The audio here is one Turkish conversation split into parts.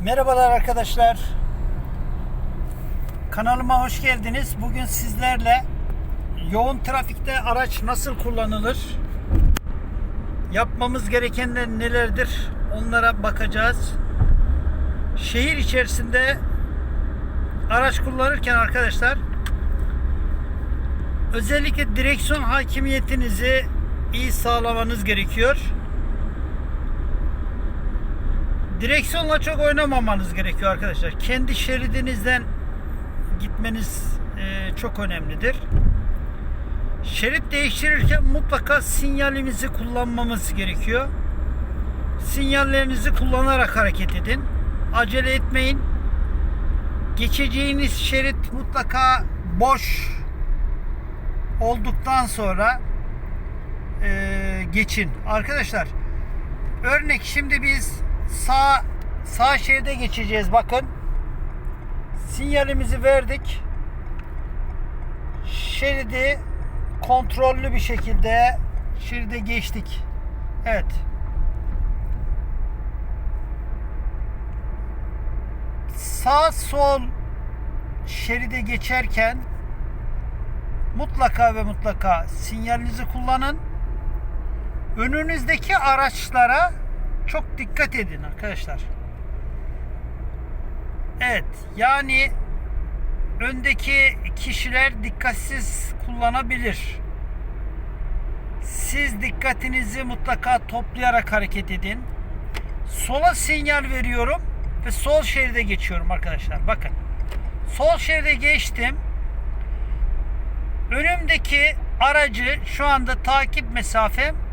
Merhabalar arkadaşlar. Kanalıma hoş geldiniz. Bugün sizlerle yoğun trafikte araç nasıl kullanılır? Yapmamız gerekenler nelerdir? Onlara bakacağız. Şehir içerisinde araç kullanırken arkadaşlar özellikle direksiyon hakimiyetinizi iyi sağlamanız gerekiyor. Direksiyonla çok oynamamanız gerekiyor arkadaşlar. Kendi şeridinizden gitmeniz e, çok önemlidir. Şerit değiştirirken mutlaka sinyalimizi kullanmamız gerekiyor. Sinyallerinizi kullanarak hareket edin. Acele etmeyin. Geçeceğiniz şerit mutlaka boş olduktan sonra e, geçin. Arkadaşlar örnek şimdi biz sağ sağ şeride geçeceğiz bakın. Sinyalimizi verdik. Şeridi kontrollü bir şekilde şeride geçtik. Evet. Sağ sol şeride geçerken mutlaka ve mutlaka sinyalinizi kullanın. Önünüzdeki araçlara çok dikkat edin arkadaşlar. Evet yani öndeki kişiler dikkatsiz kullanabilir. Siz dikkatinizi mutlaka toplayarak hareket edin. Sola sinyal veriyorum ve sol şeride geçiyorum arkadaşlar. Bakın. Sol şeride geçtim. Önümdeki aracı şu anda takip mesafem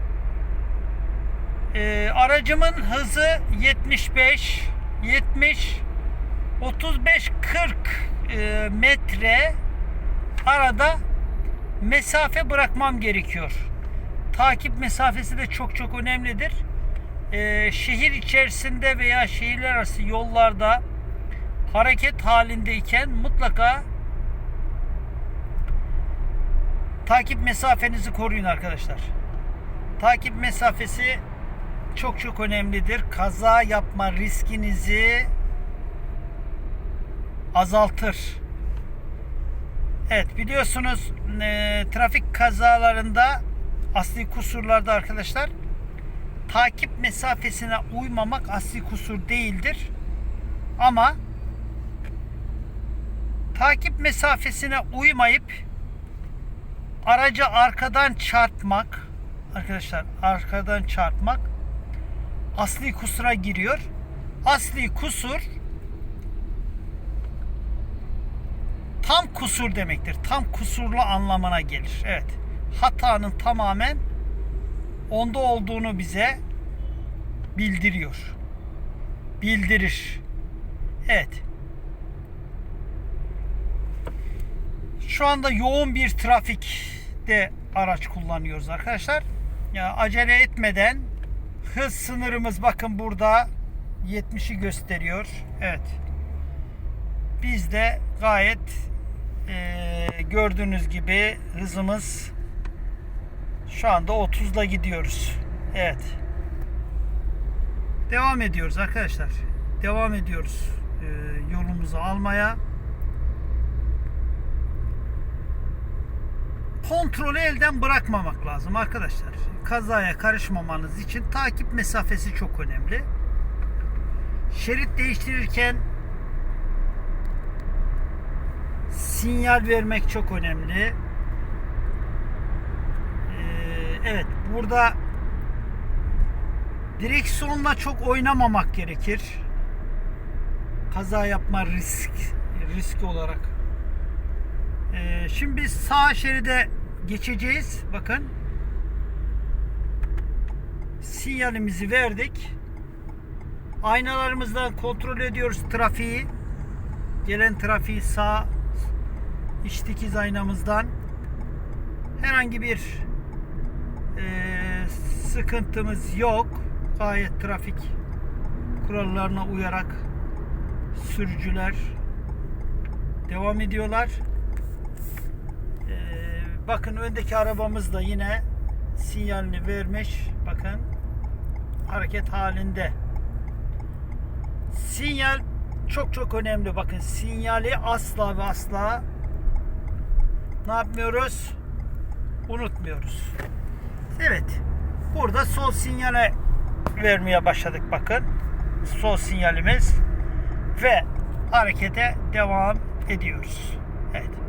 ee, aracımın hızı 75 70 35 40 e, metre arada mesafe bırakmam gerekiyor. Takip mesafesi de çok çok önemlidir. Ee, şehir içerisinde veya şehirler arası yollarda hareket halindeyken mutlaka takip mesafenizi koruyun arkadaşlar. Takip mesafesi çok çok önemlidir. Kaza yapma riskinizi azaltır. Evet biliyorsunuz e, trafik kazalarında asli kusurlarda arkadaşlar takip mesafesine uymamak asli kusur değildir. Ama takip mesafesine uymayıp aracı arkadan çarpmak arkadaşlar arkadan çarpmak asli kusura giriyor. Asli kusur tam kusur demektir. Tam kusurlu anlamına gelir. Evet. Hatanın tamamen onda olduğunu bize bildiriyor. Bildirir. Evet. Şu anda yoğun bir trafikte araç kullanıyoruz arkadaşlar. Ya acele etmeden hız sınırımız bakın burada 70'i gösteriyor. Evet. Biz de gayet e, gördüğünüz gibi hızımız şu anda 30'la gidiyoruz. Evet. Devam ediyoruz arkadaşlar. Devam ediyoruz e, yolumuzu almaya. Kontrolü elden bırakmamak lazım arkadaşlar. Kazaya karışmamanız için takip mesafesi çok önemli. Şerit değiştirirken sinyal vermek çok önemli. Ee, evet burada direksiyonla çok oynamamak gerekir. Kaza yapma risk risk olarak ee, şimdi biz sağ şeride geçeceğiz. Bakın. Sinyalimizi verdik. Aynalarımızdan kontrol ediyoruz trafiği. Gelen trafiği sağ iç dikiz aynamızdan. Herhangi bir e, sıkıntımız yok. Gayet trafik kurallarına uyarak sürücüler devam ediyorlar. Bakın öndeki arabamız da yine sinyalini vermiş. Bakın hareket halinde. Sinyal çok çok önemli. Bakın sinyali asla ve asla ne yapmıyoruz? Unutmuyoruz. Evet. Burada sol sinyale vermeye başladık bakın. Sol sinyalimiz ve harekete devam ediyoruz. Evet.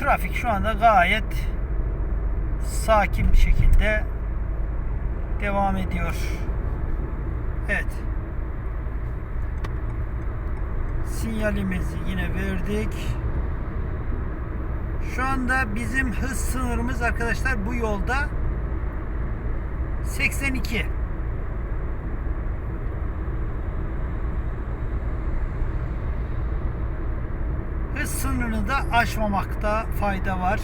Trafik şu anda gayet sakin bir şekilde devam ediyor. Evet. Sinyalimizi yine verdik. Şu anda bizim hız sınırımız arkadaşlar bu yolda 82. Hız sınırını da aşmamakta fayda var.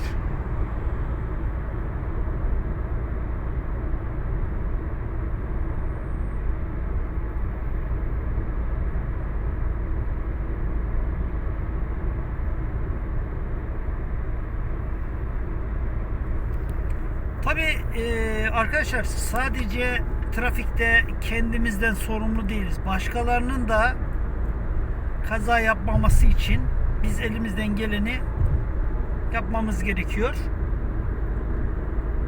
Tabii e, arkadaşlar sadece trafikte kendimizden sorumlu değiliz. Başkalarının da kaza yapmaması için biz elimizden geleni yapmamız gerekiyor.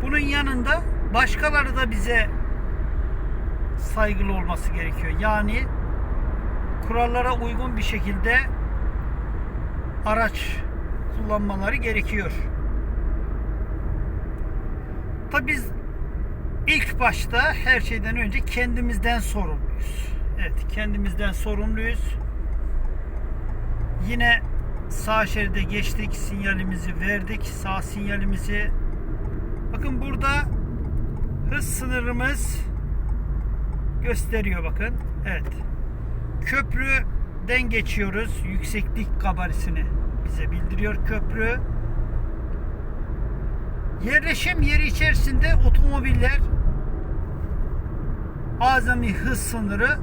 Bunun yanında başkaları da bize saygılı olması gerekiyor. Yani kurallara uygun bir şekilde araç kullanmaları gerekiyor. Tabi biz ilk başta her şeyden önce kendimizden sorumluyuz. Evet, kendimizden sorumluyuz. Yine sağ şeride geçtik, sinyalimizi verdik, sağ sinyalimizi. Bakın burada hız sınırımız gösteriyor bakın. Evet. Köprüden geçiyoruz. Yükseklik gabarisini bize bildiriyor köprü. Yerleşim yeri içerisinde otomobiller azami hız sınırı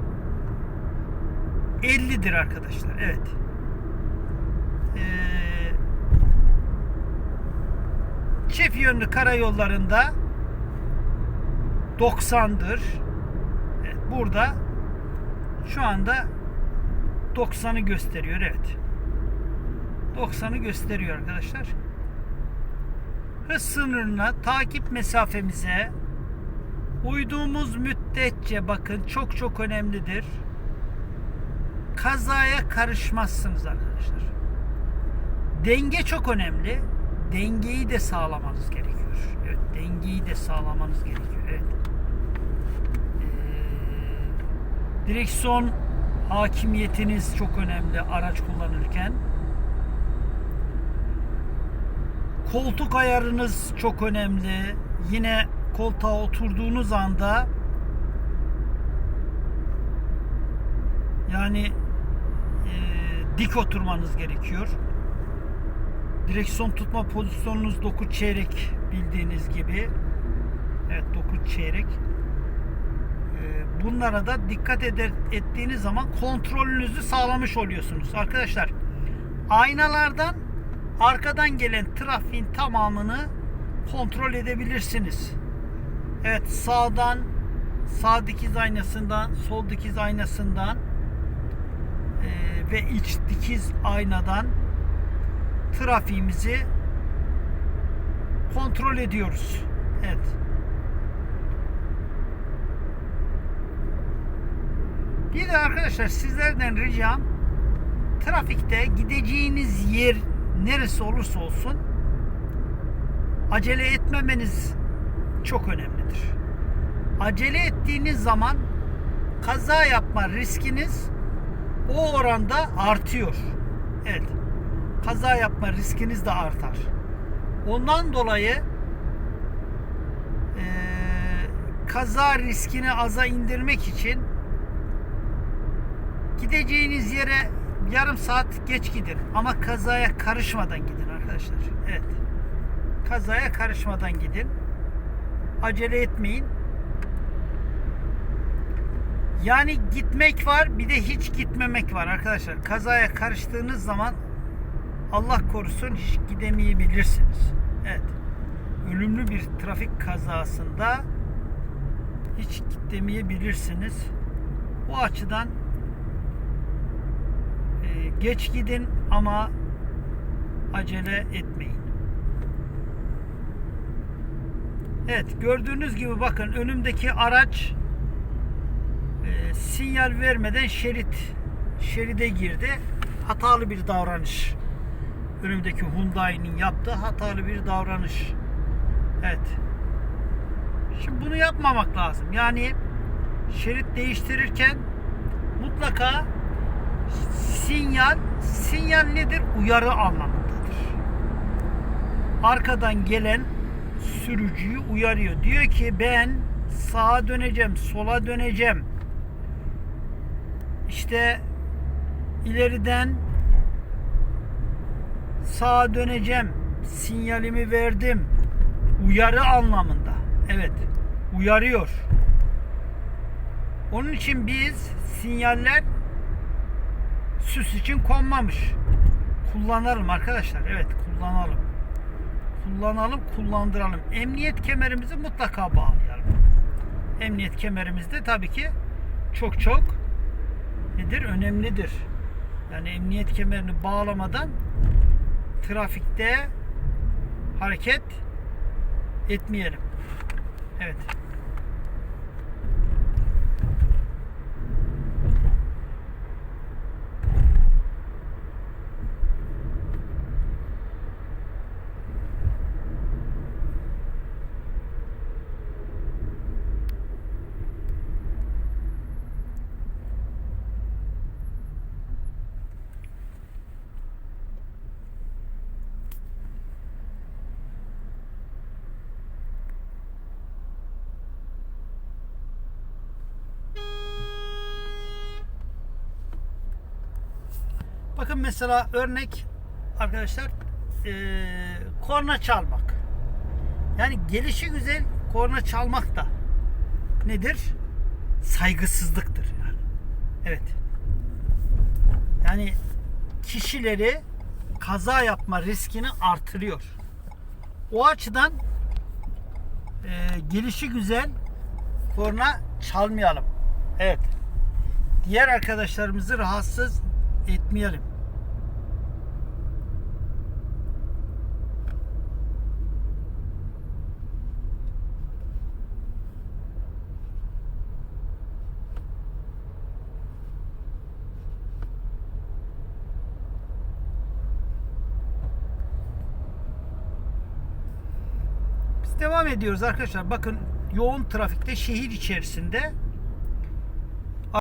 50'dir arkadaşlar. Evet. Ee, çift yönlü karayollarında 90'dır. Evet, burada şu anda 90'ı gösteriyor. Evet. 90'ı gösteriyor arkadaşlar hız sınırına takip mesafemize uyduğumuz müddetçe bakın çok çok önemlidir. Kazaya karışmazsınız arkadaşlar. Denge çok önemli. Dengeyi de sağlamanız gerekiyor. Evet, dengeyi de sağlamanız gerekiyor. Evet. Ee, direksiyon hakimiyetiniz çok önemli araç kullanırken. koltuk ayarınız çok önemli. Yine koltuğa oturduğunuz anda yani e, dik oturmanız gerekiyor. Direksiyon tutma pozisyonunuz 9 çeyrek bildiğiniz gibi. Evet 9 çeyrek. E, bunlara da dikkat eder, ettiğiniz zaman kontrolünüzü sağlamış oluyorsunuz. Arkadaşlar aynalardan arkadan gelen trafiğin tamamını kontrol edebilirsiniz. Evet sağdan sağ dikiz aynasından sol dikiz aynasından e, ve iç dikiz aynadan trafiğimizi kontrol ediyoruz. Evet. Bir de arkadaşlar sizlerden ricam trafikte gideceğiniz yer neresi olursa olsun acele etmemeniz çok önemlidir. Acele ettiğiniz zaman kaza yapma riskiniz o oranda artıyor. Evet. Kaza yapma riskiniz de artar. Ondan dolayı e, kaza riskini aza indirmek için gideceğiniz yere yarım saat geç gidin ama kazaya karışmadan gidin arkadaşlar. Evet. Kazaya karışmadan gidin. Acele etmeyin. Yani gitmek var bir de hiç gitmemek var arkadaşlar. Kazaya karıştığınız zaman Allah korusun hiç gidemeyebilirsiniz. Evet. Ölümlü bir trafik kazasında hiç kitlemeyebilirsiniz. Bu açıdan e, geç gidin ama acele etmeyin. Evet gördüğünüz gibi bakın önümdeki araç e, sinyal vermeden şerit şeride girdi. Hatalı bir davranış. Önümdeki Hyundai'nin yaptığı hatalı bir davranış. Evet. Şimdi bunu yapmamak lazım. Yani şerit değiştirirken mutlaka sinyal sinyal nedir? Uyarı anlamındadır. Arkadan gelen sürücüyü uyarıyor. Diyor ki ben sağa döneceğim, sola döneceğim. İşte ileriden sağa döneceğim. Sinyalimi verdim. Uyarı anlamında. Evet. Uyarıyor. Onun için biz sinyaller süs için konmamış. Kullanalım arkadaşlar. Evet kullanalım. Kullanalım, kullandıralım. Emniyet kemerimizi mutlaka bağlayalım. Emniyet kemerimiz de tabii ki çok çok nedir? Önemlidir. Yani emniyet kemerini bağlamadan trafikte hareket etmeyelim. Evet. Bakın mesela örnek arkadaşlar eee, korna çalmak. Yani gelişi güzel korna çalmak da nedir? Saygısızlıktır yani. Evet. Yani kişileri kaza yapma riskini artırıyor. O açıdan eee gelişi güzel korna çalmayalım. Evet. Diğer arkadaşlarımızı rahatsız etmeyelim. Devam ediyoruz arkadaşlar. Bakın yoğun trafikte şehir içerisinde